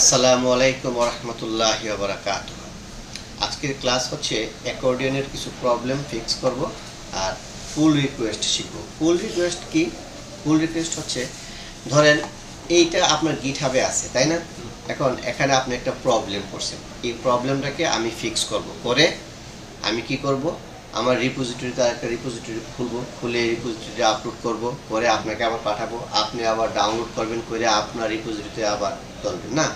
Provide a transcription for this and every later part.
আসসালামু আলাইকুম রহমতুল্লাহ বারাকাত আজকের ক্লাস হচ্ছে অ্যাকর্ডিয়নের কিছু প্রবলেম ফিক্স করব আর ফুল রিকোয়েস্ট শিখব। ফুল রিকোয়েস্ট কি? ফুল রিকোয়েস্ট হচ্ছে, ধরেন এইটা আপনার গিটহাবে আছে, তাই না? এখন এখানে আপনি একটা প্রবলেম করছেন। এই প্রবলেমটাকে আমি ফিক্স করব। করে আমি কি করব? আমার রিপোজিটরিতে একটা রিপোজিটরি খুলবো, খুলে রিপোজিটরি আপলোড করব। করে আপনাকে আবার পাঠাবো। আপনি আবার ডাউনলোড করবেন, করে আপনার রিপোজিটরিতে আবার তুলবেন না?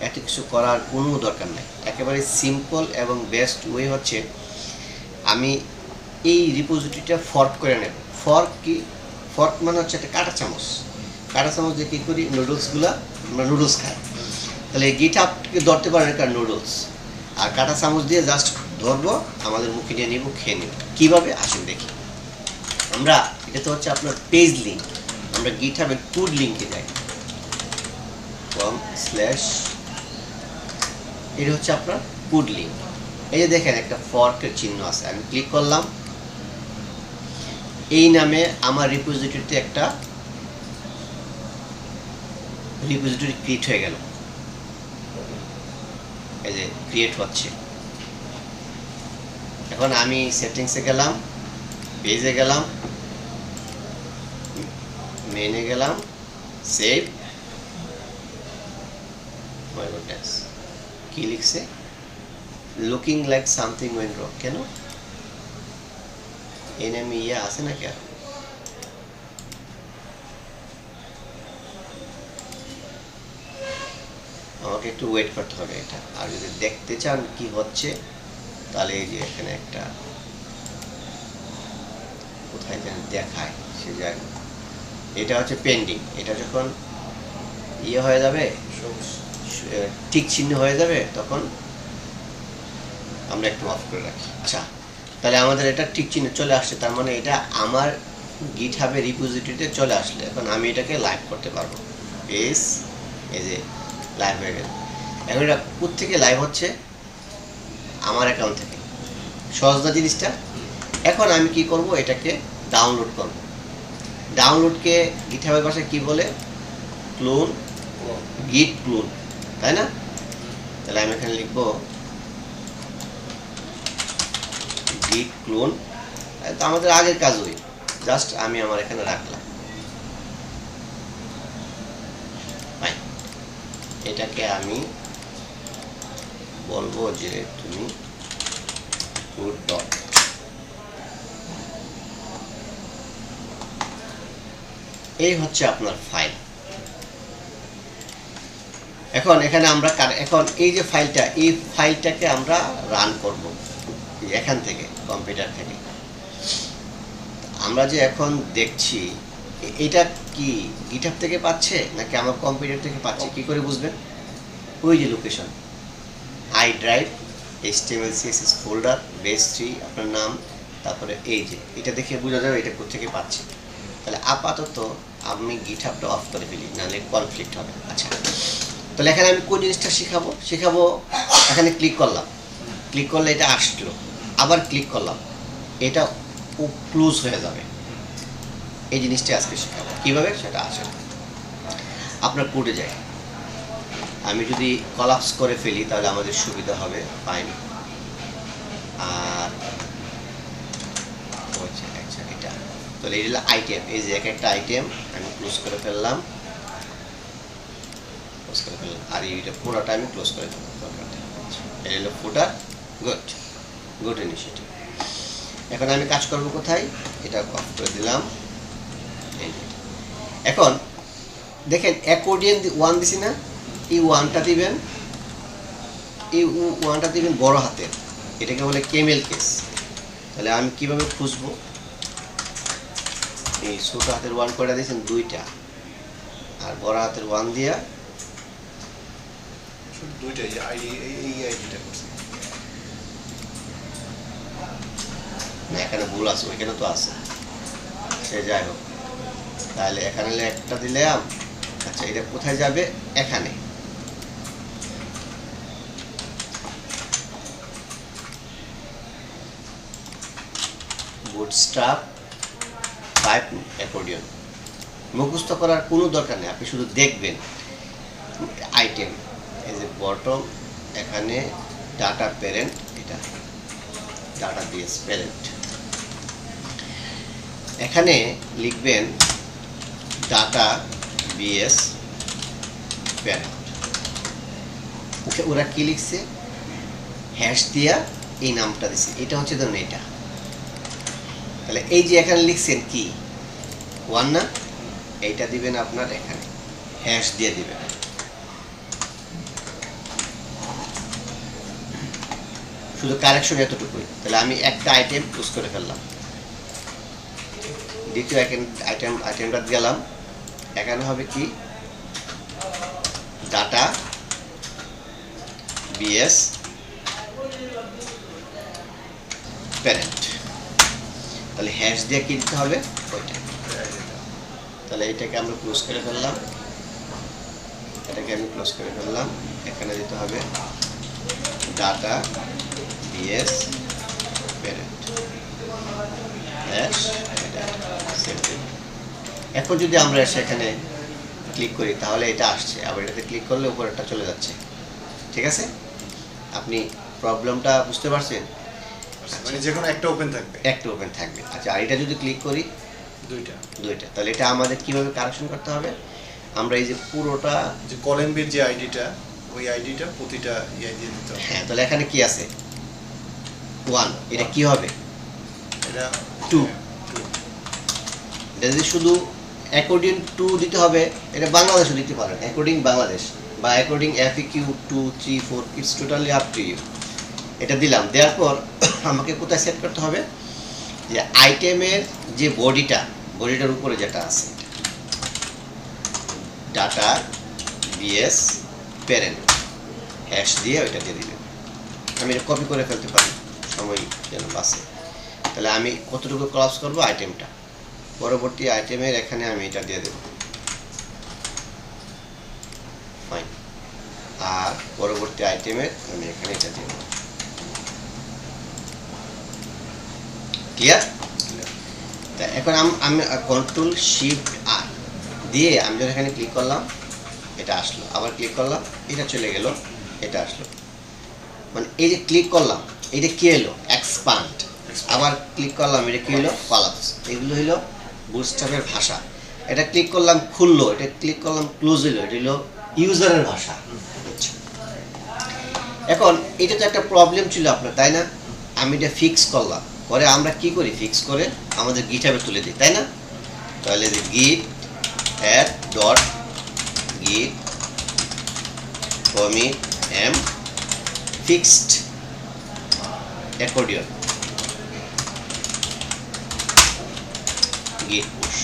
এত কিছু করার কোনো দরকার নাই। একেবারে সিম্পল এবং বেস্ট ওয়ে হচ্ছে আমি এই রিপোজিটরিটা ফর্ক করে নেব। ফর্ক কি? ফর্ক মানে হচ্ছে একটা কাঁটা চামচ। কাঁটা চামচ দিয়ে কী করি? নুডলসগুলো আমরা নুডলস খাই। তাহলে এই গিটাপকে ধরতে পারেন একটা নুডলস আর কাঁটা চামচ দিয়ে জাস্ট ধরবো, আমাদের মুখে নিয়ে নিব, খেয়ে নেব। কীভাবে? আসুন দেখি। আমরা, এটা তো হচ্ছে আপনার পেজ লিঙ্ক আমরা গিট গিটাবের কুড লিঙ্কে যাই। কম স্ল্যাশ এটা হচ্ছে আপনার লিঙ্ক এই যে দেখেন, একটা ফর্কের চিহ্ন আছে। আমি ক্লিক করলাম। এই নামে আমার রিপোজিটরিতে একটা রিপোজিটরি ক্রিয়েট হয়ে গেল। এই যে ক্রিয়েট হচ্ছে। এখন আমি সেটিংসে গেলাম পেজে গেলাম মেনে গেলাম সেভ মাই গুডনেস কি লিখছে? Looking like something went wrong কেন? এই নামে ইয়ে আছে না কেন আমাকে একটু ওয়েট করতে হবে এটা। আর যদি দেখতে চান কি হচ্ছে, তাহলে এই যে এখানে একটা কোথায় যেন দেখায়, সে জায়গা। এটা হচ্ছে পেন্ডিং এটা যখন ইয়ে হয়ে যাবে ঠিক চিহ্ন হয়ে যাবে, তখন আমরা একটু অফ করে রাখি। আচ্ছা তাহলে আমাদের এটা ঠিক চিহ্ন চলে আসছে, তার মানে এটা আমার গিট হাবে রিপোজিটরিতে চলে আসলে, এখন আমি এটাকে লাইভ করতে পারব। বেশ, এই যে লাইভ হয়ে গেল। এখন এটা থেকে লাইভ হচ্ছে? আমার অ্যাকাউন্ট থেকে। সহজ না জিনিসটা? এখন আমি কি করব? এটাকে ডাউনলোড করব। ডাউনলোডকে গিট হাবের ভাষায় কী বলে? ক্লোন গিট ক্লোন তাই না? তাহলে আমি এখানে লিখব গিট ক্লোন তো আমাদের আগের কাজ ওই। জাস্ট আমি আমার এখানে রাখলাম। এটাকে আমি বলব যে তুমি গুড এই হচ্ছে আপনার ফাইল এখন এখানে আমরা এখন এই যে ফাইলটা, এই ফাইলটাকে আমরা রান করব এখান থেকে কম্পিউটার থেকে। আমরা যে এখন দেখছি এটা কি গিটার থেকে পাচ্ছে, নাকি আমার কম্পিউটার থেকে পাচ্ছে, কি করে বুঝবেন? ওই যে location I drive HTML CSS folder base three আপনার নাম, তারপরে এই যে, এটা দেখে বোঝা যাবে এটা কোথেকে পাচ্ছে। তাহলে আপাতত আমি গিটহাবটা অফ করে ফেলি, নাহলে কনফ্লিক্ট হবে। আচ্ছা। তাহলে এখানে আমি কোন জিনিসটা শেখাবো? শেখাবো, এখানে ক্লিক করলাম। ক্লিক করলে এটা আসলো। আবার ক্লিক করলাম। এটা ক্লোজ হয়ে যাবে। এই জিনিসটা আজকে শেখাবো। কীভাবে? সেটা আছে। আপনার কোডে যায় আমি যদি কলাপস করে ফেলি, তাহলে আমাদের সুবিধা হবে। ফাইন আর আচ্ছা এটা। তাহলে এটা আইটেম এই যে এক একটা আইটেম আমি ক্লোজ করে ফেললাম। ক্লোজ করে ফেললাম। আর এইটা পুরোটা আমি ক্লোজ করে ফেললাম। দরকার হলো গুড গুড ইনিশিয়েটিভ এখন আমি কাজ করব কোথায়? এটা অফ করে দিলাম। এখন দেখেন অ্যাকর্ডিয়ান ওয়ান দিছি না? এই ওয়ানটা দিবেন। এই ওয়ানটা দিবেন বড় হাতের। এটাকে বলে কেমেল কেস তাহলে আমি কীভাবে খুঁজবো? এই ছোট হাতের ওয়ান করে দিয়েছেন দুইটা। আর বড় হাতের ওয়ান দিয়া দুইটাই যে আইডি এই করছে। এখানে ভুল আছে, ওইখানে তো আছে। সে যাই হোক, তাহলে এখানে একটা দিলাম। আচ্ছা এটা কোথায় যাবে? এখানে। মুখস্থ করার কোনো দরকার নেই, আপনি শুধু দেখবেন। আইটেম এই যে বটম এখানে ডাটা প্যারেন্ট এটা ডাটা বিএস প্যারেন্ট এখানে লিখবেন ডাটা বিএস প্যারেন্ট ওকে, ওরা কি লিখছে? হ্যাশ দিয়া এই নামটা দিছে। এটা হচ্ছে ধরুন এটা। তাহলে এই যে এখানে লিখছেন কি? ওয়ান না? এইটা দিবেন আপনার এখানে। হ্যাশ দিয়ে দিবেন। শুধু কারেকশন এতটুকুই। তাহলে আমি একটা আইটেম চুজ করে ফেললাম। দ্বিতীয় আইটেম আইটেমটা গেলাম এখানে হবে কি? ডাটা বিএস প্যারেন্ট তাহলে হ্যাশ দিয়ে কি দিতে হবে? ওইটা। তাহলে এটাকে আমরা ক্লোজ করে ফেললাম। এটাকে আমি ক্লোজ করে ফেললাম। এখানে দিতে হবে ডাটা প্যারেন্ট হ্যাশ এখন যদি আমরা সেখানে ক্লিক করি তাহলে এটা আসছে। আবার এটাতে ক্লিক করলে উপরেরটা চলে যাচ্ছে। ঠিক আছে? আপনি প্রবলেমটা বুঝতে পারছেন? মানে যে কোনো একটা ওপেন থাকবে। একটা ওপেন থাকবে। আচ্ছা আর এটা যদি ক্লিক করি? দুইটা। দুইটা। তাহলে এটা আমাদের কীভাবে কারেকশন করতে হবে? আমরা এই যে পুরোটা যে কলেম্বির যে আইডিটা ওই আইডিটা প্রতিটা ইয়ে দিয়ে দিতে হবে। হ্যাঁ তাহলে এখানে কি আছে? ওয়ান এটা কি হবে? এটা টু এটা যদি শুধু অ্যাকর্ডিং টু দিতে হবে এটা বাংলাদেশও দিতে পারেন অ্যাকর্ডিং বাংলাদেশ বা according F Q two three four it's totally up to you এটা দিলাম। দেওয়ার পর আমাকে কোথায় সেট করতে হবে? যে আইটেমের যে বডিটা বডিটার উপরে যেটা আছে। ডাটা বিএস প্যারেন্ট হ্যাশ দিয়ে ওইটা দিয়ে দিবেন। আমি এটা কপি করে ফেলতে পারি। সময় যেন বাসে। তাহলে আমি কতটুকু ক্রস করব? আইটেমটা পরবর্তী আইটেমের এখানে আমি এটা দিয়ে দেব। আর পরবর্তী আইটেমের আমি এখানে এটা দিয়ে দেব। ক্লিয়ার তা এখন আমি কন্ট্রোল শিফট আর দিয়ে আমি যখন এখানে ক্লিক করলাম, এটা আসলো। আবার ক্লিক করলাম, এটা চলে গেল, এটা আসলো। মানে এই যে ক্লিক করলাম এটা কি এলো এক্সপান্ড আবার ক্লিক করলাম এটা কি হলো কলাপস এগুলো হলো বুস্টাপের ভাষা। এটা ক্লিক করলাম খুললো। এটা ক্লিক করলাম ক্লোজ হলো এটা হলো ইউজারের ভাষা। আচ্ছা। এখন এটা তো একটা প্রবলেম ছিল আপনার তাই না? আমি এটা ফিক্স করলাম। পরে আমরা কি করি? ফিক্স করে আমাদের গিটাবে তুলে দিই তাই না? তাহলে git add dot git commit M fixed accordion. Git push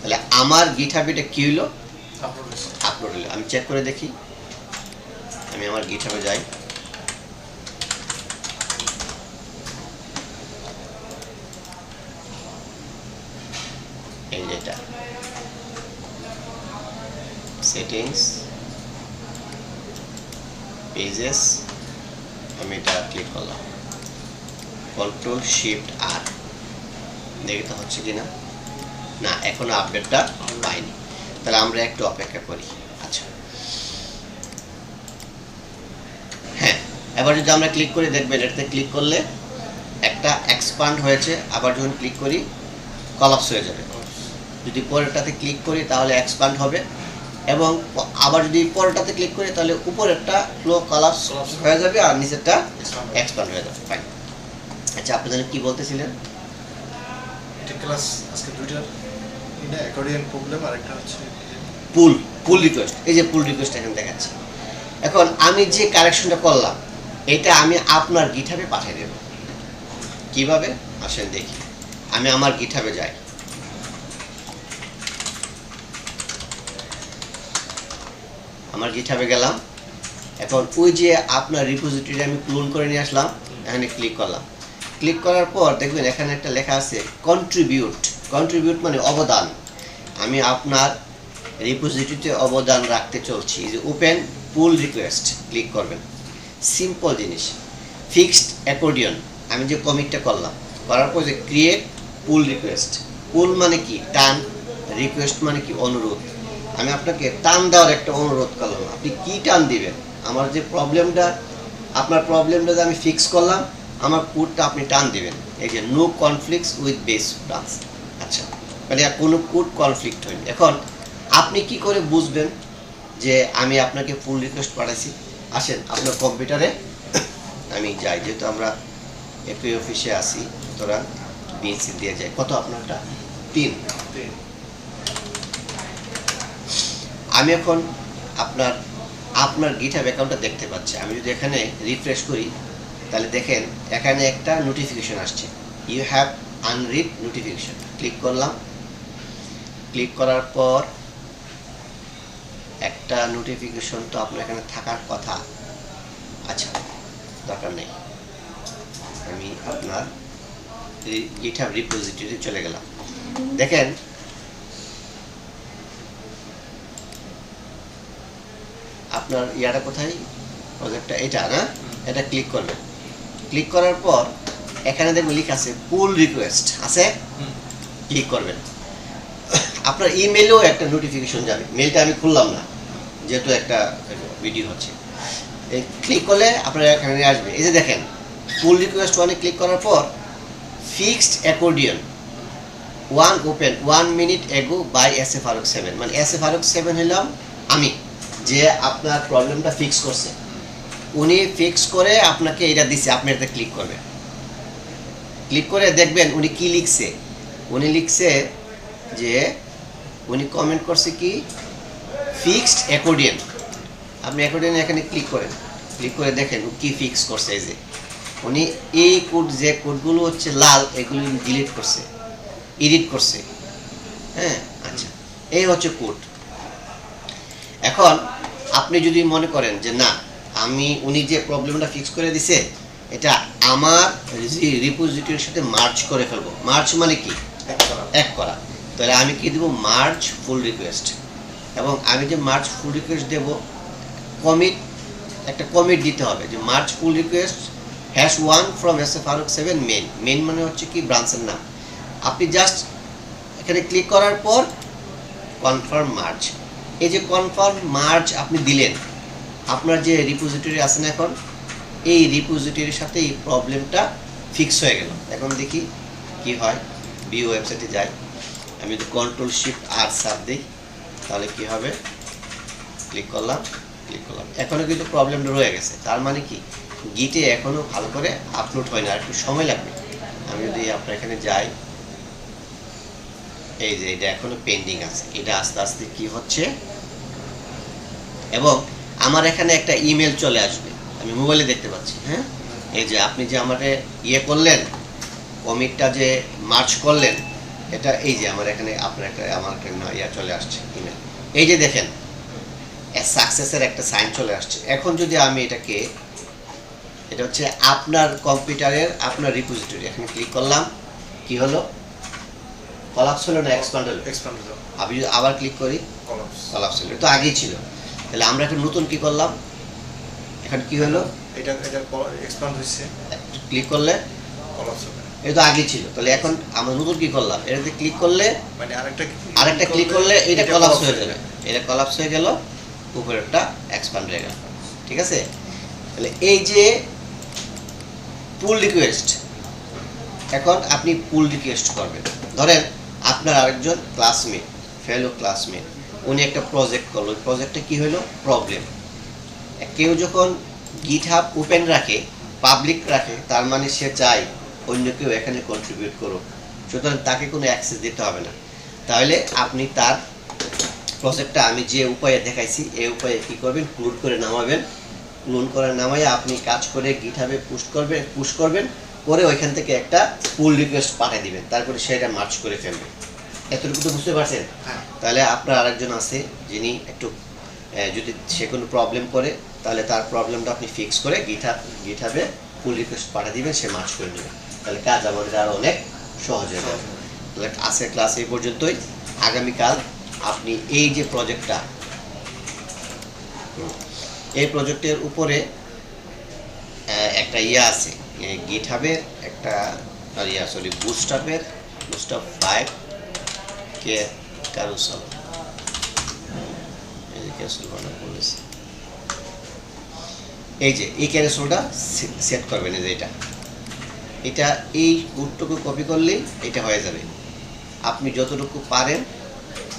তাহলে আমার গিট হাবিটা কি হইল? আপলোড হলো আমি চেক করে দেখি। আমি আমার গিট হাবে যাই। এই যে সেটিংস পেজেস আমি এটা ক্লিক করলাম। কন্ট্রোল শিফট আর দেখি তো হচ্ছে কি না না এখনও আপডেটটা পাইনি। তাহলে আমরা একটু অপেক্ষা করি। আচ্ছা। হ্যাঁ এবার যদি আমরা ক্লিক করি, দেখবেন এটাতে ক্লিক করলে একটা এক্সপান্ড হয়েছে। আবার যখন ক্লিক করি কলাপস হয়ে যাবে। যদি পরেরটাতে ক্লিক করি, তাহলে এক্সপান্ড হবে। এবং আবার যদি পরেরটাতে ক্লিক করি তাহলে উপরেরটা ফ্লো কলাপস Collapse হয়ে যাবে আর নিচেরটা. এক্সপান্ড হয়ে যাবে। ফাইন আচ্ছা আপনি যেন কি বলতেছিলেন? এটা ক্লাস আজকে এটা অ্যাকর্ডিয়ান প্রবলেম আর একটা হচ্ছে পুল পুল রিকোয়েস্ট এই যে পুল রিকোয়েস্ট এখানে দেখাচ্ছে। এখন আমি যে কারেকশনটা করলাম এটা আমি আপনার গিঠাবে পাঠিয়ে দেব। কীভাবে? আসেন দেখি। আমি আমার গিঠাবে যাই। আমার গিঠাবে গেলাম। এখন ওই যে আপনার রিপোজিটরি আমি ক্লোন করে নিয়ে আসলাম, এখানে ক্লিক করলাম। ক্লিক করার পর দেখবেন এখানে একটা লেখা আছে কন্ট্রিবিউট কন্ট্রিবিউট মানে অবদান। আমি আপনার রিপোজিটরিতে অবদান রাখতে চলছি। যে ওপেন পুল রিকোয়েস্ট ক্লিক করবেন। সিম্পল জিনিস। ফিক্সড অ্যাকর্ডিয়ন আমি যে কমিটটা করলাম, করার পর যে ক্রিয়েট পুল রিকোয়েস্ট পুল মানে কি? টান রিকোয়েস্ট মানে কি? অনুরোধ। আমি আপনাকে টান দেওয়ার একটা অনুরোধ করলাম। আপনি কি টান দিবেন? আমার যে প্রবলেমটা, আপনার প্রবলেমটা যে আমি ফিক্স করলাম, আমার কোডটা আপনি টান দিবেন। এই যে no conflicts with base branch আচ্ছা মানে কোনো কোড কনফ্লিক্ট হয়নি। এখন আপনি কি করে বুঝবেন যে আমি আপনাকে ফুল রিকোয়েস্ট পাঠাইছি? আসেন আপনার কম্পিউটারে আমি যাই, যেহেতু আমরা একই অফিসে আসি সুতরাং বিএসসি দিয়ে যাই। কত আপনারটা? তিন। আমি এখন আপনার আপনার গিটহাব অ্যাকাউন্টটা দেখতে পাচ্ছি। আমি যদি এখানে রিফ্রেশ করি, তাহলে দেখেন, এখানে একটা নোটিফিকেশন আসছে। You have unread notification click করলাম। ক্লিক করার পর একটা নোটিফিকেশন তো আপনার এখানে থাকার কথা আচ্ছা দরকার নেই। আমি আপনার গিটহাব রিপোজিটরি চলে গেলাম। দেখেন আপনার ইয়াটা কোথায়? প্রজেক্টটা এটা না? এটা ক্লিক করবেন। ক্লিক করার পর এখানে দেখবেন লিখ আছে পুল রিকোয়েস্ট আছে? ক্লিক করবেন। আপনার ইমেলেও একটা নোটিফিকেশন যাবে। মেলটা আমি খুললাম না যেহেতু একটা ভিডিও হচ্ছে। এই ক্লিক করলে আপনার এখানে আসবে। এই যে দেখেন পুল রিকোয়েস্ট ওয়ানে ক্লিক করার পর fixed accordion one open one minute ago by S A Faruk seven মানে এস এ ফারুক সেভেন হলাম আমি। যে আপনার প্রবলেমটা ফিক্স করছে। উনি ফিক্স করে আপনাকে এটা দিছে, আপনি এটা ক্লিক করবেন। ক্লিক করে দেখবেন উনি কি লিখছে। উনি লিখছে যে, উনি কমেন্ট করছে কি ফিক্সড অ্যাকর্ডিয়ান আপনি অ্যাকর্ডিয়ান এখানে ক্লিক করেন। ক্লিক করে দেখেন কি ফিক্স করছে এই যে। উনি এই কোড যে কোডগুলো হচ্ছে লাল, এগুলো ডিলিট করছে। এডিট করছে। হ্যাঁ আচ্ছা। এই হচ্ছে কোড এখন আপনি যদি মনে করেন যে না আমি উনি যে প্রবলেমটা ফিক্স করে দিছে এটা আমার রিপোজিটরির সাথে মার্চ করে ফেলব। মার্চ মানে কি? এক করা। এক করা। তাহলে আমি কি দেবো? মার্চ ফুল রিকোয়েস্ট এবং আমি যে মার্চ ফুল রিকোয়েস্ট দেব কমিট একটা কমিট দিতে হবে যে merge pull request hash one from S A Faruk seven main main মানে হচ্ছে কি? ব্রাঞ্চের নাম। আপনি জাস্ট এখানে ক্লিক করার পর কনফার্ম মার্চ এই যে কনফার্ম মার্চ আপনি দিলেন, আপনার যে রিপোজিটরি আছে না এখন, এই রিপোজিটরির সাথে এই প্রবলেমটা ফিক্স হয়ে গেল। এখন দেখি কি হয় বি ওয়েবসাইটে যাই। আমি যদি কন্ট্রোল শিফট আর সাব দিই, তাহলে কি হবে? ক্লিক করলাম ক্লিক করলাম। এখনও কিন্তু প্রবলেমটা রয়ে গেছে। তার মানে কি? গিটে এখনও ভালো করে আপলোড হয় না, আর একটু সময় লাগবে। আমি যদি আপনার এখানে যাই এই যে এটা এখনও পেন্ডিং আছে। এটা আস্তে আস্তে কি হচ্ছে? এবং আমার এখানে একটা ইমেল চলে আসবে। আমি মোবাইলে দেখতে পাচ্ছি হ্যাঁ? এই যে আপনি যে আমারে ইয়ে করলেন কমিটটা যে মার্চ করলেন, এটা এই যে আমার এখানে আপনার একটা, আমার একটা ইয়া চলে আসছে ইমেল এই যে দেখেন সাকসেসের একটা সাইন চলে আসছে। এখন যদি আমি এটাকে, এটা হচ্ছে আপনার কম্পিউটারের আপনার রিপোজিটরি এখানে ক্লিক করলাম, কি হলো? কলাপস হলো না এক্সপান্ড হলো? এক্সপ্যান্ড হলো। আমি যদি আবার ক্লিক করি কলাপস কলাপস হলো। তো আগেই ছিল। তাহলে আমরা একটা নতুন কি করলাম? এখন কি হলো? এটা এটা এক্সপ্যান্ড হয়েছে। ক্লিক করলে? কলাপস হবে। এটা তো আগেই ছিল। তাহলে এখন আমরা নতুন কি করলাম? এটাতে ক্লিক করলে? মানে আরেকটা আরেকটা ক্লিক করলে এটা কলাপস হয়ে যাবে। এটা কলাপস হয়ে গেল উপরেরটা এক্সপান্ড হয়ে গেল। ঠিক আছে? তাহলে এই যে পুল রিকোয়েস্ট এখন আপনি পুল রিকোয়েস্ট করবেন। ধরেন আপনার আরেকজন ক্লাসমেট ফেলো ক্লাসমেট উনি একটা প্রজেক্ট করল। ওই প্রজেক্টটা কী হলো? প্রবলেম কেউ যখন গিট হাব ওপেন রাখে পাবলিক রাখে, তার মানে সে চায় অন্য কেউ এখানে কন্ট্রিবিউট করুক। সুতরাং তাকে কোনো অ্যাক্সেস দিতে হবে না। তাহলে আপনি তার প্রজেক্টটা আমি যে উপায়ে দেখাইছি এই উপায়ে কী করবেন? ক্লোন করে নামাবেন। ক্লোন করে নামাইয়ে আপনি কাজ করে গিট হাবে পুস্ট করবেন পুশ করবেন। করে ওইখান থেকে একটা পুল রিকোয়েস্ট পাঠিয়ে দিবেন তারপরে সেটা মার্চ করে ফেলবেন এতটুকু তো বুঝতে পারছেন? হ্যাঁ। তাহলে আপনার আরেকজন আছে যিনি একটু যদি সে কোনো প্রবলেম করে তাহলে তার প্রবলেমটা আপনি ফিক্স করে গিটহাব গিটহাবে পুল রিকোয়েস্ট পাঠিয়ে দিবেন সে মার্চ করে নেবেন তাহলে কাজ আমাদের আরও অনেক সহজ হয়ে যাবে। তাহলে আজকের ক্লাস এই পর্যন্তই। আগামীকাল আপনি এই যে প্রজেক্টটা এই প্রজেক্টের উপরে একটা ইয়ে আছে। গিটহাবের একটা, আর ইয়া সরি বুস্টাপের বুস্টাপ ফাইভ কে কারুসল বানান বলেছি এই যে, এই ক্যান্সেলটা সেট করবেন, এই যে এটা। এটা এই কোডটুকু কপি করলেই এটা হয়ে যাবে। আপনি যতটুকু পারেন,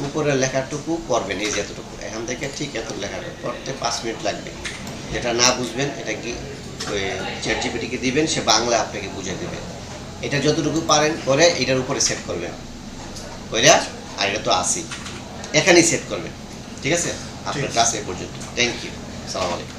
উপরের লেখাটুকু করবেন, এই যে এতটুকু। এখান থেকে ঠিক এত লেখাটা করতে পাঁচ মিনিট লাগবে। যেটা না বুঝবেন, এটা কি চ্যাট জিপিটিকে দিবেন সে বাংলা আপনাকে বুঝে দেবে। এটা যতটুকু পারেন করে এটার উপরে সেট করবেন। কইরা আর এটা তো আসি এখানেই সেট করবেন। ঠিক আছে? আপনার। ক্লাস এ পর্যন্ত। থ্যাংক ইউ সালাম আলাইকুম।